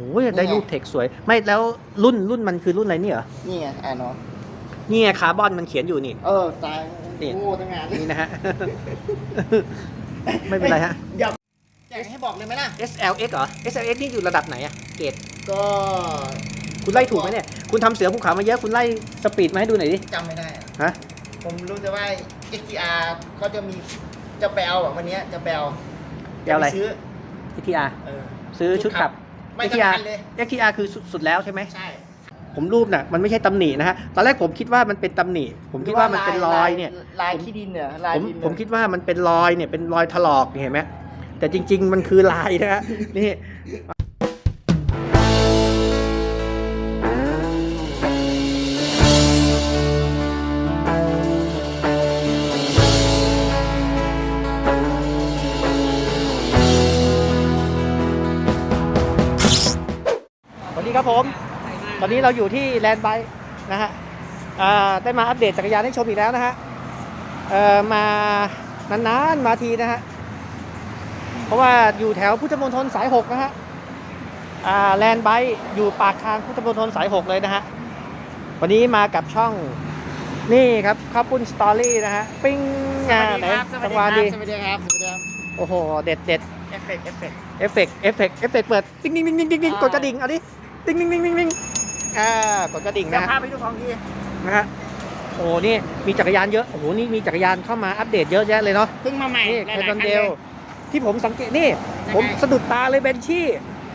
โอ้ยได้รูปเทคสวย ไม่แล้วรุ่นรุ่นมันคือรุ่นอะไรเนี่ยเหรอนี่ไงแอนนอนนี่ไงคาร์บอนมันเขียนอยู่นี่ เออ ตายนี่โง่ทั้งงานนี่นะฮะ ไม่เป็นไรฮะอย่าอยากให้บอกเลยไหมล่ะ SLX เหรอ SLX นี่อยู่ระดับไหนอะเกรดก็คุณไล่ถูกไหมเนี่ย คุณทำเสือภูเขามาเยอะ คุณไล่สปีดมาให้ดูหน่อยดิจำไม่ได้อะฮะ ผมรู้แต่ว่า XTR เขาจะมีจะไปเอาอะวันเนี้ยจะไปเอาไปเอาอะไรจปซื้อ XTR เออซื้อชุดขับ ไม่ XTR สำคัญเลย XTR คือสุดๆแล้วใช่ไหม ใช่ ผมรูปน่ะมันไม่ใช่ตำหนินะฮะ ตอนแรกผมคิดว่ามันเป็นตำหนิ ผมคิดว่ามันเป็นรอยเนี่ย ลายขี้ดินเนี่ยลายผมดินเนี่ยผมคิดว่ามันเป็นรอยเนี่ยเป็นรอยถลอกนี่เห็นไหมแต่จริง ๆ มันคือลายนะฮะนี่ ครับผม ตอนนี้เราอยู่ที่แลนด์ไบนะฮะอ่าได้มาอัปเดตจักรยานให้ชมอีกแล้วนะฮะเอ่อมานานๆมาทีนะฮะ เพราะว่าอยู่แถวพุทธมณฑลสายหกนะฮะอ่าแลนด์ไบอยู่ปากทางพุทธมณฑลสายหกเลยนะฮะ วันนี้มากับช่องนี่ครับข้าวปุ้นสตอรี่นะฮะ ปิ้งสวัสดีไหนครับสวัสดีสวัสคดีรับสวัสดีครับสวัสดีครับโอ้โห เด็ดเด็ดเอฟเฟกต์เอฟเฟกต์เอฟเฟกต์เอฟเฟกต์เอฟเฟกต์เปิดติ๊งติ๊งติ๊งติ๊งติ๊งติ๊งกดกระดิ่ง เอาดิ ติ๊งติ๊งติ๊งติ๊งติ๊งอ่ากดกระดิ่งเดี๋ยวนะพาฮะไปดูของดีนะฮะโอ้โหนี่มีจักรยานเยอะโอ้โหนี่มีจักรยานเข้ามาอัปเดตเยอะแยะเลยเนาะเพิ่งมาใหม่นี่หลาแคยนๆดอนคันเดเลลย ที่ผมสังเกตนี่ ยังไง ผมสะดุดตาเลยเบนชี่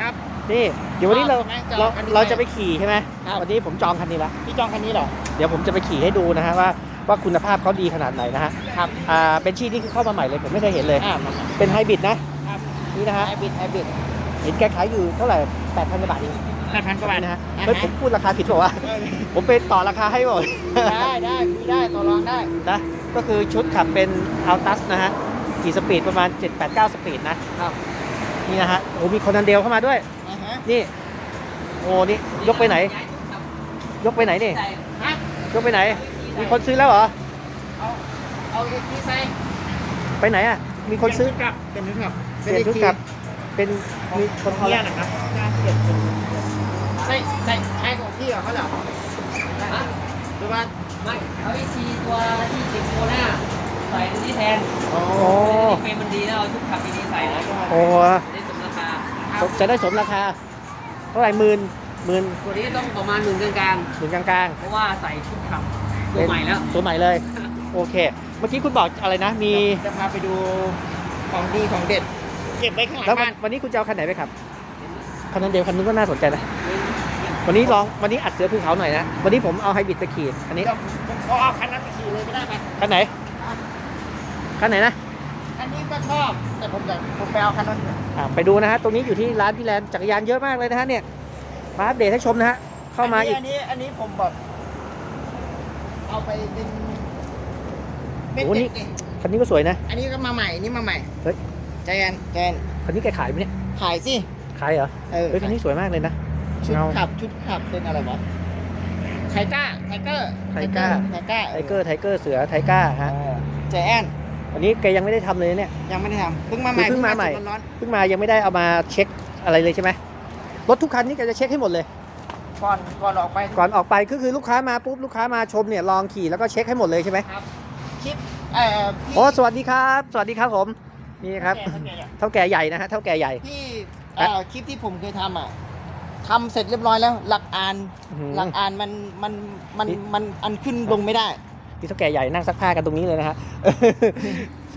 ครับ นี่เดี๋ยววันนี้เราชอบไหมจเราองคันนี้เราจะไปขี่ใช่ไหมครับ วันนี้ผมจองคันนี้ละพี่จองคันนี้เหรอ เดี๋ยวผมจะไปขี่ให้ดูนะฮะว่าว่าคุณภาพเขาดีขนาดไหนนะฮะครับ อ่าเบนชี่นี่คือเข้ามาใหม่เลยผมไม่เคยเห็นเลย อ่ามาเป็นไฮบริดนะครับ นี่นะฮะไฮบริดไฮบริดเห็นแกขายอยู่เท่าไหร่แปดพันกว่าบาทเอง แปดพันกว่าบาทนะฮะอ่าเฮ้ยผมพูดราคาผิดเปล่าวะผมไปต่อราคาให้หมดได้ได้คุยได้ต่อรองได้นะก็คือชุดขับเป็นอัลตัสนะฮะกี่สปีดประมาณ 7-8-9 สปีดนะครับนี่นะฮะโอ้มีคอนดันเดลเข้ามาด้วยอ่าฮะนี่โอ้นี่ยกไปไหน ยกไปไหนนี่ฮะยกไปไหน มีคนซื้อแล้วเหรอเอาเอาเอ็กซ์ทีใส่ไปไหนอะมีคนซื้อกลับเป็นชุดกลับเปลี่ยนชุดกลับเป็นมีคนเอาเที่ยแล้วนะครับ ใส่ใส่ใช้ของพี่เหรอเขาเหรอหรือว่าไม่เอาไอชีตัวที่ติดโคหน้าใส่ตัวนี้แทนโอ้โอ้เฟรมมันดีแล้วเอาชุดขับดีๆใส่นะโอ้ได้สมราคาจะได้สมราคา เท่าไหร่หมื่นหมื่นตัวนี้ต้องประมาณหมื่นกลางหมื่นกลางๆ เพราะว่าใส่ชุดขับๆตัวใหม่แล้ว ตัวใหม่เลย โอเค เมื่อกี้คุณบอกอะไรนะ มี จะพาไปดูของดีของเด็ด เก็บไว้ข้างหลังแล้ววันบ้าน วันนี้คุณจะเอาคันไหนไปขับ คันนั้นเดียวคันนู้นก็น่าสนใจนะ วันนี้ลองวันนี้อัดเสือภูเขาหน่อยนะ วันนี้ผมเอาไฮบริดไปขี่อันนี้เดี๋ยวผมขอเอาคันนั้นไปขี่เลยก็ได้ไหมคันไหนคันไหนนะอันนี้ก็ชอบ แต่ผมจะผมไปเอาคันนั้นอ่าไปดูนะฮะตรงนี้อยู่ที่ร้านพี่แลนด์จักรยานเยอะมากเลยนะฮะเนี่ยมาอัปเดตให้ชมนะฮะเข้ามาอีก อันนี้อันนี้ผมแบบเอาไปเป็นเป็นโอ้นี่ เด็กคันนี้ก็สวยนะ อันนี้ก็มาใหม่อันนี้มาใหม่เฮ้ย ใจแอนใจแอนคันนี้แกขายไหมเนี่ยถ่ายสิขายเหรอเออเฮ้ยคันนี้สวยมากเลยนะ ชุดเงา ขับชุดขับเป็นอะไรวะไทก้าไทเกอร์ไทก้า ไทก้าไทเกอร์ไทเกอร์เสือไทก้าฮะใจแอนวันนี้แกยังไม่ได้ทำเลยเนี่ย ยังไม่ได้ทำเพิ่งมาใหม่เพิ่งมาใหม่สดร้อนเพิ่งมายังไม่ได้เอามาเช็คอะไรเลยใช่ไหมรถทุกคันนี่แกจะเช็คให้หมดเลย ๆก่อนก่อนออกไปก่อนออกไปก็คือลูกค้ามาปุ๊บลูกค้ามาชมเนี่ยลองขี่แล้วก็เช็คให้หมดเลยใช่ไหมครับคลิปเอ่อพี่โอ้สวัสดีครับ สวัสดีครับผมนี่ครับแก่แก่เท่าแก่ใหญ่นะฮะเท่าแก่ใหญ่ พี่เอ่อคลิปที่ผมเคยทำอะ ทำเสร็จเรียบร้อยแล้ว หลักอ่านอื้อหือ หลักอ่านมันมันมันนี่มันอันขึ้นลงไม่ได้ พี่เท่าแก่ใหญ่นั่งซักผ้ากันตรงนี้เลยนะฮะ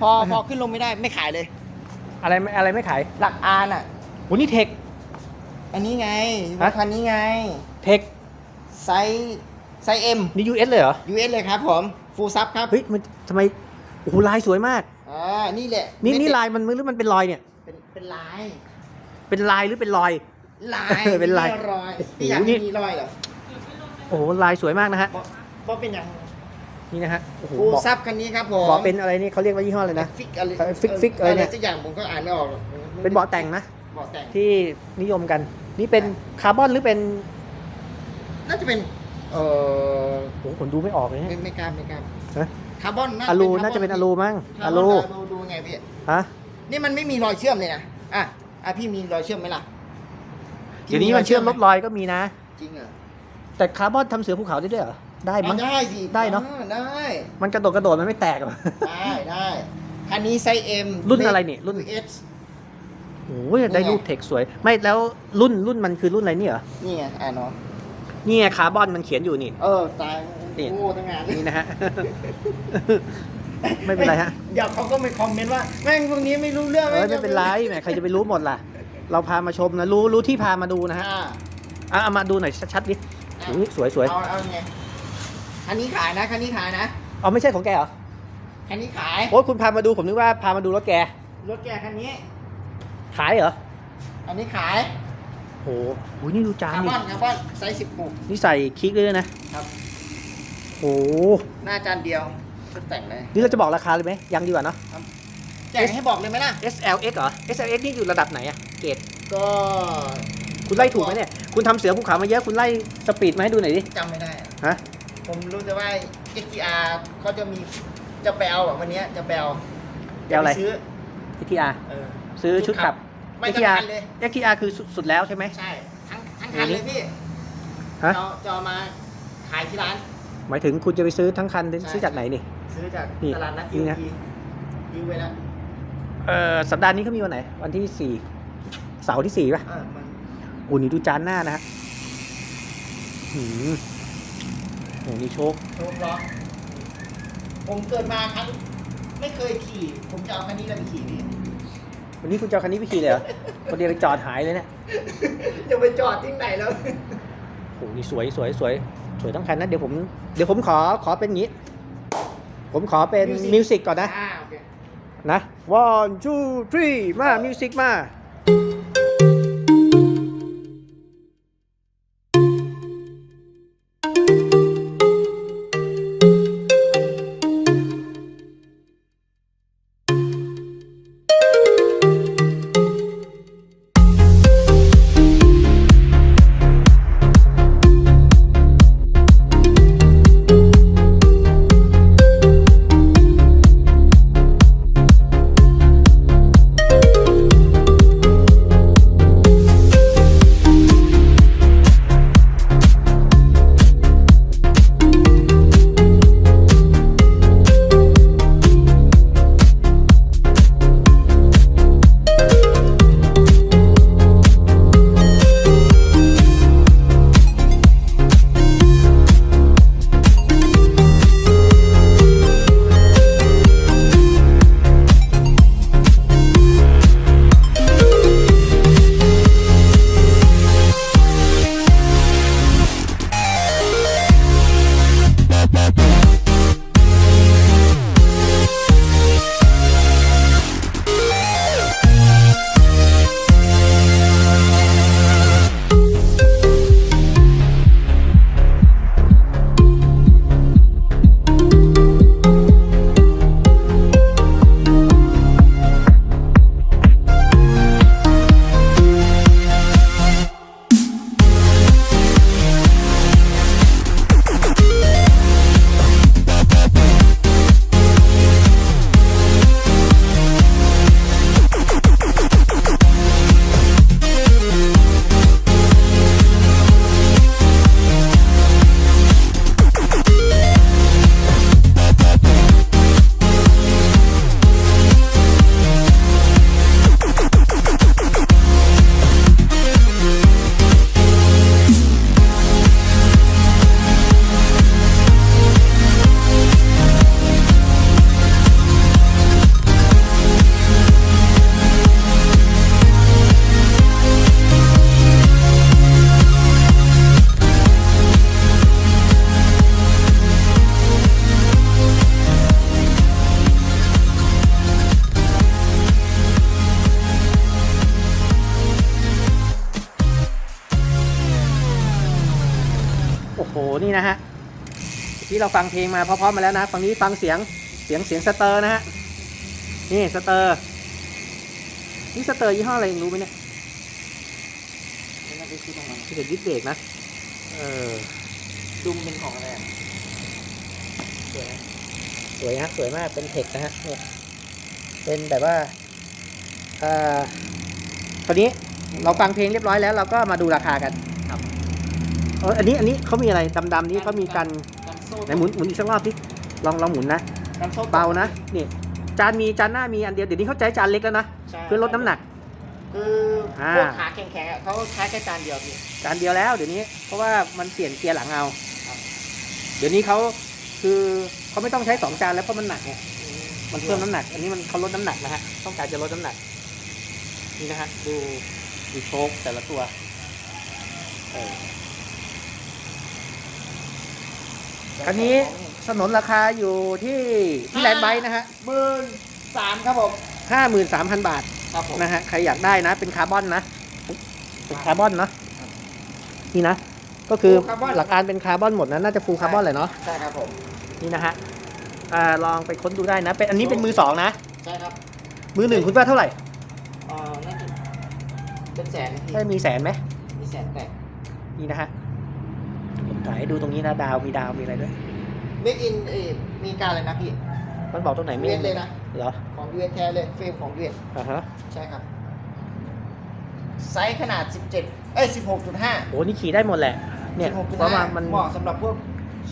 พอพอขึ้นลงไม่ได้ไม่ขายเลย อะไรไม่อะไรไม่ขายหลักอ่านอะ โอ้นี่เทค อันนี้ไงฮะ คันนี้ไงเทคไซส์ไซส์เอ็มนี่ US เลยเหรอ ยูเอสเลยครับผมฟูลซับครับเฮ้ยมันทำไมโอ้โหลายสวยมาก อ่านี่แหละนี่ไม่นี่ติดลายมันหรือมันเป็นรอยเนี่ย เป็นเป็นลายเป็นลายหรือเป็นรอย ลายเออเป็นลายไม่รอยโอ้โหพี่อยากนี่ ให้มีรอยเหรอโอ้โหลายสวยมากนะฮะบอกบอกเป็นอย่างนี่นะฮะโอ้โหฟูลบอกซับคันนี้ครับผมบอกเป็นอะไรนี่เขาเรียกว่ายี่ห้ออะไรนะ ฟิกอะไรเออฟิกฟิกอะไรเนี่ย สักอย่างผมก็อ่านไม่ออกหรอกเป็นเบาะแต่งนะเบาะแต่งที่นิยมกัน นี่เป็นคาร์บอนหรือเป็นน่าจะเป็นเอ่อโอ้โหผมดูไม่ออกเลยไม่เนี่ยไม่กล้าไม่กล้าฮะ คาร์บอนอะลูน่าจะเป็นอะลูมั้งคาอะร์บอนลูอะลูดูไงพี่ ฮะนี่มันไม่มีรอยเชื่อมเลยนะ อะ อะพี่มีรอยเชื่อมไหมล่ะ เดี๋ยวนี้มันเชื่อมลบรอยก็มีนะ จริงเหรอแต่คาร์บอนทำเสือภูเขาได้ด้วยเหรอ ได้มั้ง ได้สิได้เนอะ อ่ได้มันกระโดดกระโดดมันไม่แตกหรอ ได้ได้คันนี้ไซส์ M รุ่นอะไรนี่รุ่น S โอ้ยได้รูปเทคสวย ไม่แล้วรุ่นรุ่นมันคือรุ่นอะไรเนี่ยเหรอนี่ไงอ่าน้องนี่ไงคาร์บอนมันเขียนอยู่นี่ เออ ตายนี่โอ้ตั้งงานนี่นะฮะ ไม่เป็นไรฮะ เดี๋ยวเขาก็ไม่คอมเมนต์ว่า แม่งพวกนี้ไม่รู้เรื่องเอ้ยไม่เป็นไรแหมใครจะไปรู้หมดล่ะ เราพามาชมนะรู้รู้ที่พามาดูนะฮะอ่าอะเอามาดูหน่อยชัดๆดิอะอุ๊ยสวยสวยเอาเอาไงคันนี้ขายนะคันนี้ขายนะเอาไม่ใช่ของแกเหรอคันนี้ขายโอ้ยคุณพามาดูผมนึกว่าพามาดูรถแก รถแกคันนี้ ขายเหรออันนี้ขายโหโหนี่ดูจานคาร์ดิบอนคาร์บอนไซส์สิบหกนี่ใส่คลิกเลยนะครับ โหหน้าจานเดียวก็แต่งเลยนี่เราจะบอกราคาเลยไหมยังดีกว่าเนาะ แต่งให้บอกเลยไหมล่ะ SLX เหรอ SLX นี่อยู่ระดับไหนอะเกรดก็คุณไล่ถูกไหมเนี่ย คุณทำเสือภูเขามาเยอะ คุณไล่สปีดมาให้ดูหน่อยดิ จำไม่ได้อะฮะ ผมรู้แต่ว่า XTR เขาจะมีจะไปเอาอะวันเนี้ยจะไปเอาแกวอะไร จปซื้อ XTR เออซื้อชุดขับ ไม่ทั้ง XTR คันเลย XTR คือสุดสุดแล้วใช่ไหม ใช่ ทั้งทั้งคันเลยพี่ฮะ จะเอาจะเอามาขายที่ร้าน หมายถึงคุณจะไปซื้อทั้งคันใช่ ซื้อจากไหนนี่ ซื้อจากนี่ตลาดนัดนี่ยูนะ ทียูไว้แล้ว เอ่อสัปดาห์นี้เขามีวันไหน วันที่สี่เสาร์ที่สี่ป่ะเออมันโอ้นี่ดูจานหน้านะฮะหืมโอ้นี่โชคโชว์ล็อกผมเกิดมาครั้งไม่เคยขี่ ผมจะเอาคันนี้แล้วไปขี่พี่วันนี้คุณจะเอาคันนี้ไปขี่เลยเหรอคนเดียวไปจอดหายเลยเนี่ยจะไปจอดที่ไหนแล้ว โอ้นี่สวยสวยสวยสวยทั้งคันนะเดี๋ยวผมเดี๋ยวผมขอขอเป็นอย่างนี้ ผมขอเป็น Music มิวสิกก่อนนะ อ่าโอเค นะ one two three มา music มา หนี่นะฮะที่เราฟังเพลงมาเพราะๆมาแล้วนะฝั่งนี้ฟังเสียงเสียงเสียงสเตอร์นะฮะนี่สเตอร์นี่สเตอร์ยี่ห้ออะไรยังรู้ไหมเนี่ยไม่น่าจะคิดตรงนั้นที่เด็ดดิสเบรกนะเออดุมเป็นของอะไรอะสวยนะสวยฮะสวยมากเป็นเทคนะฮะเนี่ยเป็นแบบว่าอ่าคราวนี้เราฟังเพลงเรียบร้อยแล้ว เราก็มาดูราคากันครับเอออันนี้อันนี้เขามีอะไรดำๆนี้เขามีกันกันโซ่ไหนหมุนหมุนอีกสักรอบสิลองลองหมุนนะกันโซ่เบานะนี่จานมีจานหน้ามีอันเดียวเดี๋ยวนี้เขาใจจานเล็กแล้วนะใช่เพื่อลดน้ำหนัก คืออ่าพวกขาแข็งๆอะเขาใช้แค่จานเดียวพี่ จานเดียวแล้วเดี๋ยวนี้เพราะว่ามันเปลี่ยนเกียร์หลังเอาครับ เดี๋ยวนี้เขาคือเขาไม่ต้องใช้สองจานแล้วเพราะมันหนักไงมันเพิ่มน้ำหนัก อันนี้มันเขาลดน้ำหนักนะฮะต้องการจะลดน้ำหนักนี่นะฮะดูดูโชคแต่ละตัวเออ คันนี้สนนราคาอยู่ที่ที่แลนด์ไบค์นะฮะหมื่นสามครับผมห้าหมื่นสามพันบาทครับผมนะฮะใครอยากได้นะ เป็นคาร์บอนนะเป็นคาร์บอนเนาะนี่นะ ก็คือหลักการเป็นคาร์บอนหมดนะน่าจะฟูลคาร์บอนเลยเนาะใช่ครับผมนี่นะฮะอ่าลองไปค้นดูได้นะเป็นอันนี้เป็นมือสองนะใช่ครับมือหนึ่งคุณว่าเท่าไหร่เอ่อน่าจะเป็นแสนนะพี่ได้มีแสนไหมมีแสนแปดนี่นะฮะผมถ่ายให้ดูตรงนี้นะดาวมีดาวมีอะไรด้วยเมกอินเอมีการเลยนะพี่มันบอกตรงไหนไม่เวียดเลยนะเหรอของเวียดแท้เลยเฟรมของเวียดอ่าฮะใช่ครับไซส์ขนาด 17 เอ้ย 16.5 โอ้นี่ขี่ได้หมดแหละ เนี่ย16.5เพราะว่ามันเหมาะสำหรับพวก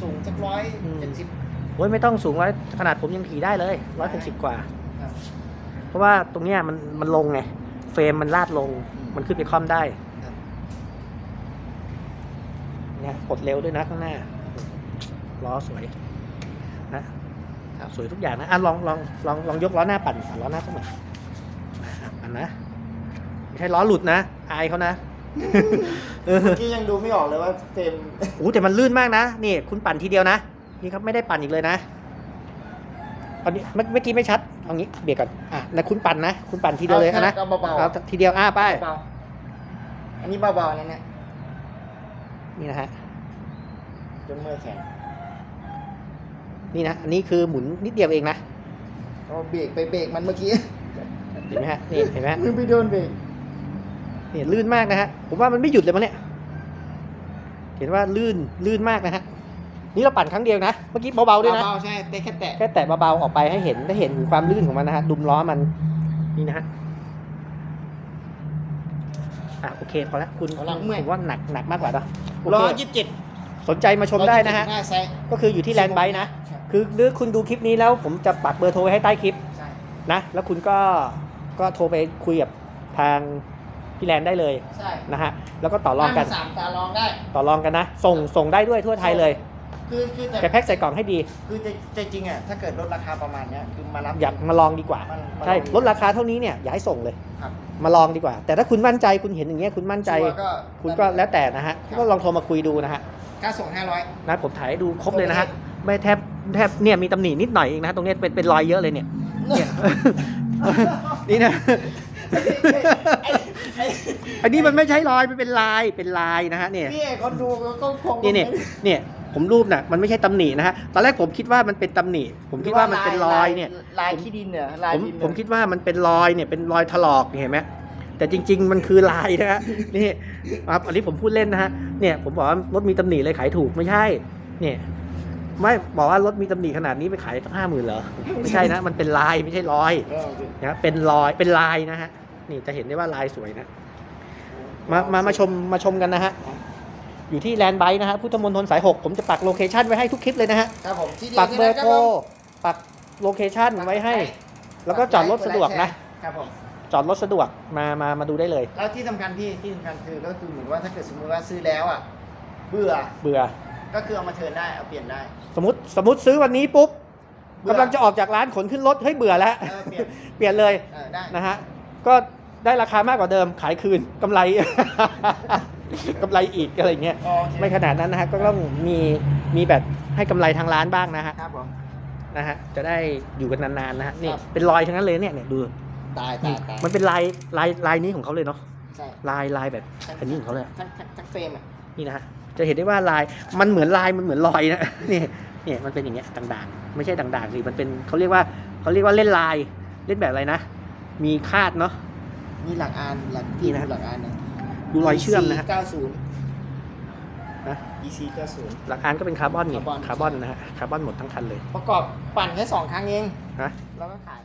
สูงสักร้อยอืมเจ็ดสิบโอ้ยไม่ต้องสูงร้อยขนาดผมยังขี่ได้เลยร้อยหกสิบกว่าครับเพราะว่าตรงเนี้ยมันมันลงไง เฟรมมันลาดลงอืมมันขึ้นไปคล่อมได้ครับเนี่ยกดเร็วด้วยนะข้างหน้าล้อสวยนะสวยทุกอย่างนะอะลองลองลองลองยกล้อหน้าปั่นอะล้อหน้าเข้ามาอะปั่นนะไม่ใช่ล้อหลุดนะ อายเขานะเออเมื่อกี้ยังดูไม่ออกเลยว่าเฟรมโอ้แต่มันลื่นมากนะ นี่คุณปั่นทีเดียวนะ นี่ครับไม่ได้ปั่นอีกเลยนะตอนนี้เมื่อเมื่อกี้ไม่ชัด เอางี้เบียดก่อน อะแล้วคุณปั่นนะ คุณปั่นทีเดียวเลยอานะเอาเบาเอาทีเดียว อะไปๆเบาๆอันนี้เบาๆนะเนี่ย นี่นะฮะจนเมื่อยแขนนี่นะอันนี้คือหมุนนิดเดียวเองนะเอาเบรกไปเบรกมันเมื่อกี้เห็นไหมฮะนี่เห็นไหมฮะมือไปโดนเบรกเนี่ยลื่นมากนะฮะผมว่ามันไม่หยุดเลยมั้งเนี่ยเห็นว่าลื่นลื่นมากนะฮะนี่เราปั่นครั้งเดียวนะเมื่อกี้เบาๆด้วยนะเบาๆใช่แต่แค่แตะแค่แตะเบาๆออกไปให้เห็นได้เห็นถึงความลื่นของมันนะฮะดุมล้อมันนี่นะฮะ อะโอเคพอละคุณเอาละเมื่อย ผมว่าหนักหนักมากกว่าเนอะโอร้อเคยยี่สิบเจ็ดสนใจมาชมได้นะฮะ หน้าไซส์ก็คืออยู่ที่แลนด์ไบค์นะคือหรือคุณดูคลิปนี้แล้วผมจะปักเบอร์โทรไว้ให้ใต้คลิปใช่นะ แล้วคุณก็ก็โทรไปคุยกับทางพี่แลนด์ได้เลยใช่นะฮะ แล้วก็ต่อรองกันสามตาลองได้ ต่อรองกันนะ ส่งส่งได้ด้วยทั่วไทยเลย คือคือแต่แกแพ็คใส่กล่องให้ดี คือใจใจจริงอะถ้าเกิดลดราคาประมาณเนี้ยคือมารับ อยากมาลองดีกว่า มันมันใช่ลองดีลดราคาเท่านี้เนี่ยอย่าให้ส่งเลย ครับ มาลองดีกว่า แต่ถ้าคุณมั่นใจคุณเห็นอย่างเงี้ยคุณมั่นใจ ชัวร์ก็คุณก็แล้วแต่นะฮะคุณก็ลองโทรมาคุยดูนะฮะค่าส่งห้าร้อย นะผมถ่ายให้ดูครบเลยนะฮะไม่แทบแทบเนี่ยมีตำหนินิดหน่อยเองนะฮะตรงเนี้ยเป็นเป็นรอยเยอะเลยเนี่ยเนี่ย นี่นะ อันนี้มันไม่ใช่รอยมันเป็นลายเป็นลายนะฮะเนี่ย พี่เอกคนดูก็คง นี่เนี่ยเนี่ย ผมรูปน่ะมันไม่ใช่ตำหนินะฮะตอนแรกผมคิดว่ามันเป็นตำหนิ ผมคิดว่ามันเป็นรอยเนี่ย ลายขี้ดินเนี่ยลายผมดินเนี่ยผมคิดว่ามันเป็นรอยเนี่ยเป็นรอยถลอกเนี่ยเห็นไหมแต่จริง ๆ มันคือลายนะฮะนี่ครับอันนี้ผมพูดเล่นนะฮะเนี่ยผมบอกว่ารถมีตำหนิเลยขายถูกไม่ใช่ เนี่ยไม่บอกว่ารถมีตำหนิขนาดนี้ไปขายตั้งห้าหมื่นเหรอไม่ใช่นะ มันเป็นลายไม่ใช่รอยเออจริงนะเป็นรอยเป็นลายนะฮะนี่จะเห็นได้ว่าลายสวยนะมามามาชมมาชมกันนะฮะ อ ยู่ที่แลนด์ไบค์นะฮะพุทธมณฑลสายหกผมจะปักโลเคชั่นไว้ให้ทุกคลิปเลยนะฮะ ครับผมที่ดีปักเบอร์นี่นะโทรคบผมปักโลเคชั่นไว้ให้ แล้วก็จอดรถสะดวกนะ ครับผมจอดรถสะดวกมามามาดูได้เลย แล้วที่สำคัญพี่ที่สำคัญคือก็คือเหมือนว่าถ้าเกิดสมมติว่าซื้อแล้วอะเบื่อเบื่อ ก็คือเอามาเทิร์นได้เอาเปลี่ยนได้สมมติสมมติซื้อวันนี้ปุ๊บเบื่อกำลังจะออกจากร้านขนขึ้นรถเฮ้ยเบื่อแล้ว เออเปลี่ยนเปลี่ยนเลยเออได้นะฮะ ก็ได้ราคามากกว่าเดิมขายคืนกำไร กำไรอีกอะไรเงี้ยโอเคไม่ขนาดนั้นนะฮะ ก็ต้องมีมีแบบให้กำไรทางร้านบ้างนะฮะ ครับผม นะฮะ จะได้อยู่กันนานๆนะฮะ นี่ครับ เป็นรอยทั้งนั้นเลยเนี่ยเนี่ยดู ตายตายตายมันเป็นลายลายลายนี้ของเขาเลยเนาะ ใช่ลายลายแบบอันนี้ของเขาเลย ทั้งทั้งทั้งเฟรมอะนี่นะฮะ จะเห็นได้ว่าลาย มันเหมือนลาย มันเหมือนรอยนะ นี่เนี่ยมันเป็นอย่างเงี้ยด่างๆ ไม่ใช่ด่างๆสิมันเป็นเขาเรียกว่าเขาเรียกว่าเล่นลาย เล่นแบบอะไรนะ มีคาดเนาะนี่หลักอานหลักนี่นะ หลักอานนะ ดูรอยเชื่อมนะฮะเก้าศูนย์นะ EC 90หลักอานก็เป็นคาร์บอนไงคาร์บอนคาร์บอนนะฮะ คาร์บอนหมดทั้งคันเลย ประกอบปั่นแค่สองครั้งเองนะแล้วก็ขาย